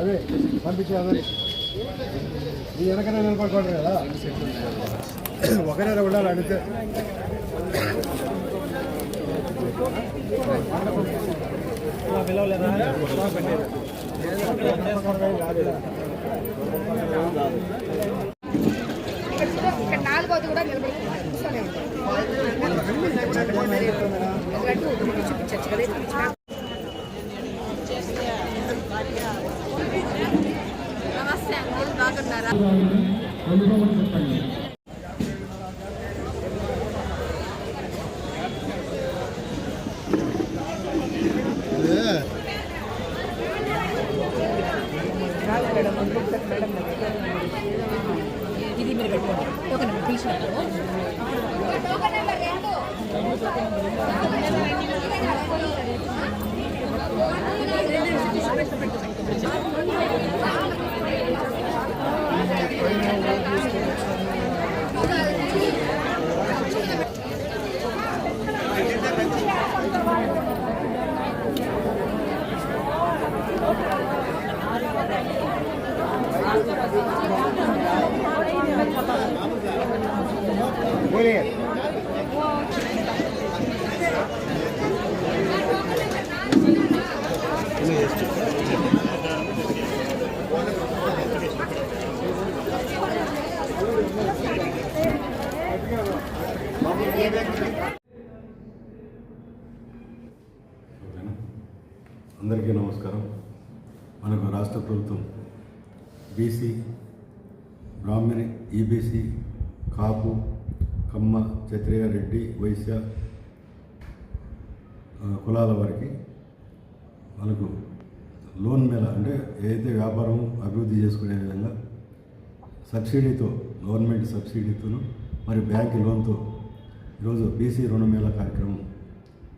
అదే పంపించే ఈ వెనకనే నిలబడుకోండి కదా. ఒకరే ఉండాలి అడిగితే. ఇక్కడ నమస్తే అంకుల్ బాగున్నారా ఇది మీరు పెట్టుకోండి. Okay number Muy bien. అందరికీ నమస్కారం. మనకు రాష్ట్ర ప్రభుత్వం బీసీ బ్రాహ్మణి ఈబీసీ కాపు కమ్మ క్షత్రియ రెడ్డి వైశ్య కులాల వారికి మనకు లోన్ మీద అంటే ఏదైతే వ్యాపారం అభివృద్ధి చేసుకునే విధంగా సబ్సిడీతో గవర్నమెంట్ సబ్సిడీతో మరి బ్యాంక్ లోన్తో ఈరోజు బీసీ రుణమేళ కార్యక్రమం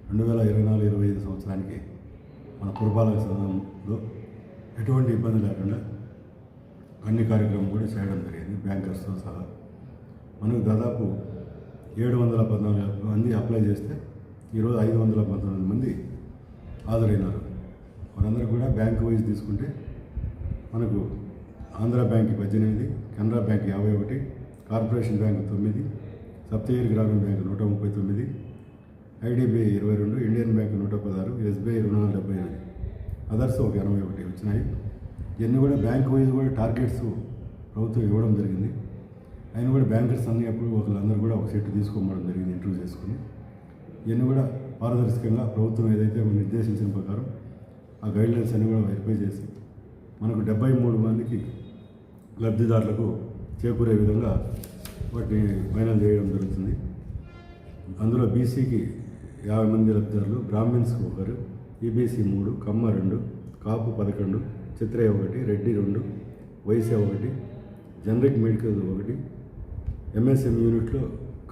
రెండు వేల ఇరవై నాలుగు ఇరవై ఐదు సంవత్సరానికి మన పురపాలక సంఘంలో ఎటువంటి ఇబ్బంది లేకుండా అన్ని కార్యక్రమం కూడా చేయడం జరిగింది బ్యాంకర్స్తో సహా. మనకు దాదాపు ఏడు వందల పద్నాలుగు మంది అప్లై చేస్తే ఈరోజు ఐదు వందల పంతొమ్మిది మంది హాజరైనారు. వారందరూ కూడా బ్యాంక్ వైజ్ తీసుకుంటే మనకు ఆంధ్ర బ్యాంక్ పద్దెనిమిది కెనరా బ్యాంక్ యాభై ఒకటి కార్పొరేషన్ బ్యాంక్ తొమ్మిది సప్తగిరి గ్రామీణ బ్యాంక్ నూట ముప్పై తొమ్మిది ఐడిబిఐ ఇరవై రెండు ఇండియన్ బ్యాంక్ నూట పదహారు ఎస్బీఐ రెండు వందల డెబ్బై ఎనిమిది. అదర్స్ ఒక ఎనభై ఒకటి వచ్చినాయి. ఇవన్నీ కూడా బ్యాంక్ వైజ్ కూడా టార్గెట్స్ ప్రభుత్వం ఇవ్వడం జరిగింది. ఆయన కూడా బ్యాంకర్స్ అన్ని అప్పుడు ఒకళ్ళందరూ కూడా ఒక సెట్ తీసుకోమడం జరిగింది ఇంటర్వ్యూ చేసుకుని. ఇవన్నీ కూడా పారదర్శకంగా ప్రభుత్వం ఏదైతే నిర్దేశించిన ప్రకారం ఆ గైడ్లైన్స్ అన్ని కూడా వెరిఫై చేసి మనకు డెబ్బై మూడు మందికి లబ్ధిదారులకు చేకూరే విధంగా వాటిని ఫైనల్ చేయడం జరుగుతుంది. అందులో బీసీకి యాభై మంది లబ్ధిదారులు బ్రాహ్మిన్స్కి ఒకరు ఈబీసీ మూడు కమ్మ రెండు కాపు పదకొండు చిత్రయ్య ఒకటి రెడ్డి రెండు వైశ్య ఒకటి జనరిక్ మెడికల్ ఒకటి ఎంఎస్ఎం యూనిట్లో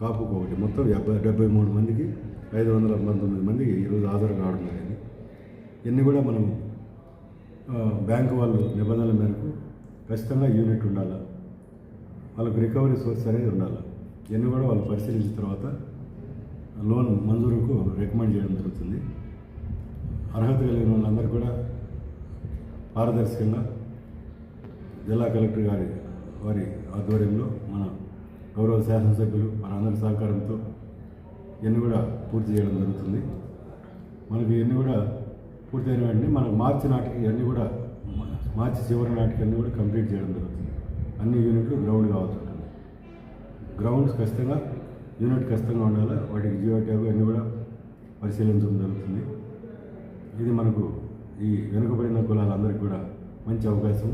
కాపుకు ఒకటి. మొత్తం డెబ్బై డెబ్బై మూడు మందికి ఐదు వందల పంతొమ్మిది మందికి ఈరోజు హాజరు కావడం జరిగింది. ఇవన్నీ కూడా మనం బ్యాంకు వాళ్ళు నిబంధనల మేరకు ఖచ్చితంగా యూనిట్ ఉండాలి? వాళ్ళకు రికవరీ సోర్స్ అనేది ఉండాలి? ఇవన్నీ కూడా వాళ్ళు పరిశీలించిన తర్వాత లోన్ మంజూరుకు రికమెండ్ చేయడం జరుగుతుంది. అర్హత కలిగిన వాళ్ళందరూ కూడా పారదర్శకంగా జిల్లా కలెక్టర్ గారి వారి ఆధ్వర్యంలో మన గౌరవ శాసనసభ్యులు మన అందరి సహకారంతో ఇవన్నీ కూడా పూర్తి చేయడం జరుగుతుంది. మనకి ఇవన్నీ కూడా పూర్తయిన వెంటనే మనకు మార్చి నాటికి ఇవన్నీ కూడా మార్చి చివరి నాటికి అన్నీ కూడా కంప్లీట్ చేయడం జరుగుతుంది. అన్ని యూనిట్లు గ్రౌండ్ కావాల్సి ఉంటుంది. గ్రౌండ్స్ ఖచ్చితంగా యూనిట్ ఖచ్చితంగా ఉండాలి? వాటికి జియో ట్యాగ్ అన్నీ కూడా పరిశీలించడం జరుగుతుంది. ఇది మనకు ఈ వెనుకబడిన కులాలందరికీ కూడా మంచి అవకాశం.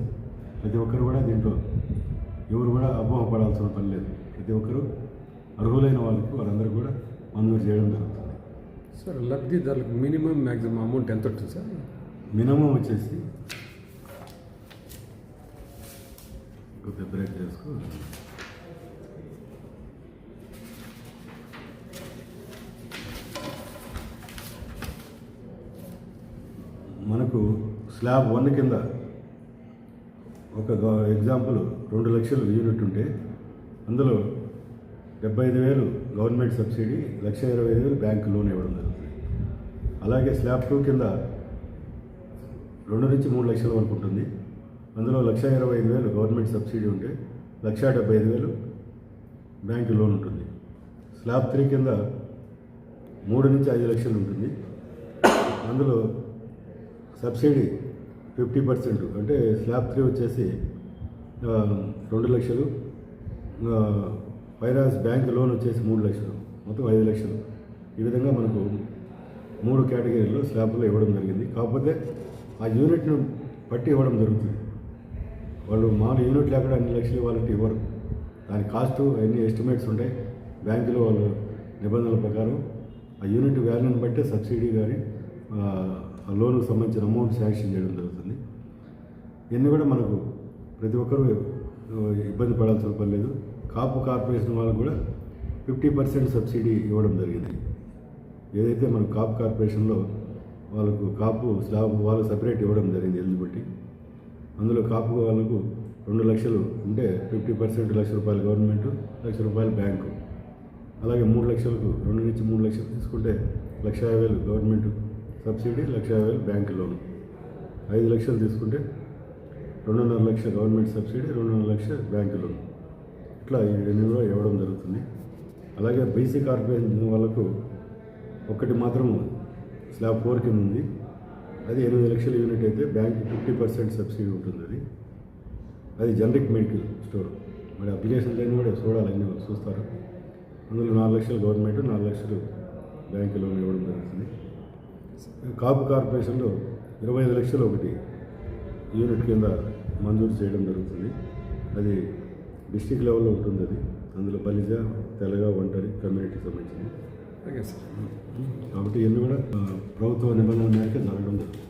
ప్రతి ఒక్కరు కూడా దీంట్లో ఎవరు కూడా అపోహపడాల్సిన పని లేదు. ప్రతి ఒక్కరూ అర్హులైన వాళ్ళకి వాళ్ళందరూ కూడా మంజూరు చేయడం జరుగుతుంది. సార్ లబ్ధిదారులకు మినిమం మ్యాక్సిమం అమౌంట్ ఎంత ఉంటుంది సార్? మినిమం వచ్చేసి కొద్దిగా బ్రేక్ చేసుకో. మనకు స్లాబ్ వన్ కింద ఒక ఎగ్జాంపుల్ రెండు లక్షలు యూనిట్ ఉంటే అందులో డెబ్బై ఐదు వేలు గవర్నమెంట్ సబ్సిడీ లక్ష ఇరవై ఐదు వేలు బ్యాంకు లోన్ ఇవ్వడం జరుగుతుంది. అలాగే స్లాబ్ టూ కింద రెండు నుంచి మూడు లక్షల వరకు ఉంటుంది. అందులో లక్ష ఇరవై ఐదు వేలు గవర్నమెంట్ సబ్సిడీ ఉంటే లక్ష డెబ్బై ఐదు వేలు బ్యాంకు లోన్ ఉంటుంది. స్లాబ్ త్రీ కింద మూడు నుంచి ఐదు లక్షలు ఉంటుంది. అందులో సబ్సిడీ ఫిఫ్టీ పర్సెంట్ అంటే స్లాబ్ త్రీ వచ్చేసి రెండు లక్షలు ఆ, బ్యాంక్ లోన్ వచ్చేసి మూడు లక్షలు. మొత్తం ఐదు లక్షలు. ఈ విధంగా మనకు మూడు కేటగిరీలో స్లాబ్లో ఇవ్వడం జరిగింది. కాకపోతే ఆ యూనిట్ను బట్టి ఇవ్వడం జరుగుతుంది. వాళ్ళు మామూలు యూనిట్ లేకుండా అన్ని లక్షలు ఇవ్వాలంటే ఇవ్వరు. దాని కాస్ట్ అన్ని ఎస్టిమేట్స్ ఉంటాయి బ్యాంకులో వాళ్ళు నిబంధనల ప్రకారం ఆ యూనిట్ వాల్యూని బట్టి సబ్సిడీ కానీ ఆ లోన్కు సంబంధించిన అమౌంట్ శాంక్షన్ చేయడం జరుగుతుంది. ఇవన్నీ కూడా మనకు ప్రతి ఒక్కరూ ఇబ్బంది పడాల్సిన పని లేదు. కాపు కార్పొరేషన్ వాళ్ళకు కూడా ఫిఫ్టీ పర్సెంట్ సబ్సిడీ ఇవ్వడం జరిగింది. ఏదైతే మన కాపు కార్పొరేషన్లో వాళ్ళకు కాపు స్లాబ్ వాళ్ళు సపరేట్ ఇవ్వడం జరిగింది ఎలిజిబిలిటీ అందులో కాపు వాళ్ళకు రెండు లక్షలు ఉంటే ఫిఫ్టీ పర్సెంట్ లక్ష రూపాయలు గవర్నమెంట్ లక్ష రూపాయలు బ్యాంకు. అలాగే మూడు లక్షలకు రెండు నుంచి మూడు లక్షలు తీసుకుంటే లక్ష యాభై వేలు గవర్నమెంట్ సబ్సిడీ లక్ష యాభై వేలు బ్యాంకు లోను. ఐదు లక్షలు తీసుకుంటే రెండున్నర లక్ష గవర్నమెంట్ సబ్సిడీ రెండున్నర లక్ష బ్యాంకు లోన్. ఇట్లా ఈ ఇవ్వడం జరుగుతుంది. అలాగే బీసీ కార్పొరేషన్ వాళ్ళకు ఒకటి మాత్రం స్లాబ్ ఫోర్ కింద ఉంది. అది ఎనిమిది లక్షల యూనిట్ అయితే బ్యాంక్ ఫిఫ్టీ పర్సెంట్ సబ్సిడీ ఉంటుంది అది. అది జనరిక్ మెడికల్ స్టోర్. మరి అప్లికేషన్ లేని కూడా చూడాలి అన్ని చూస్తారు. అందులో నాలుగు లక్షలు గవర్నమెంట్ నాలుగు లక్షలు బ్యాంకు లోన్ ఇవ్వడం జరుగుతుంది. కాపు కార్పొరేషన్లో ఇరవై ఐదు లక్షలు ఒకటి యూనిట్ కింద మంజూరు చేయడం జరుగుతుంది. అది డిస్టిక్ లెవెల్లో ఉంటుంది అది. అందులో బలిజ తెలగ ఒంటరి కమ్యూనిటీకి సంబంధించింది. Okay sir. కాబట్టి ఇవన్నీ కూడా ప్రభుత్వ నిబంధనల మేరకు జరగడం జరుగుతుంది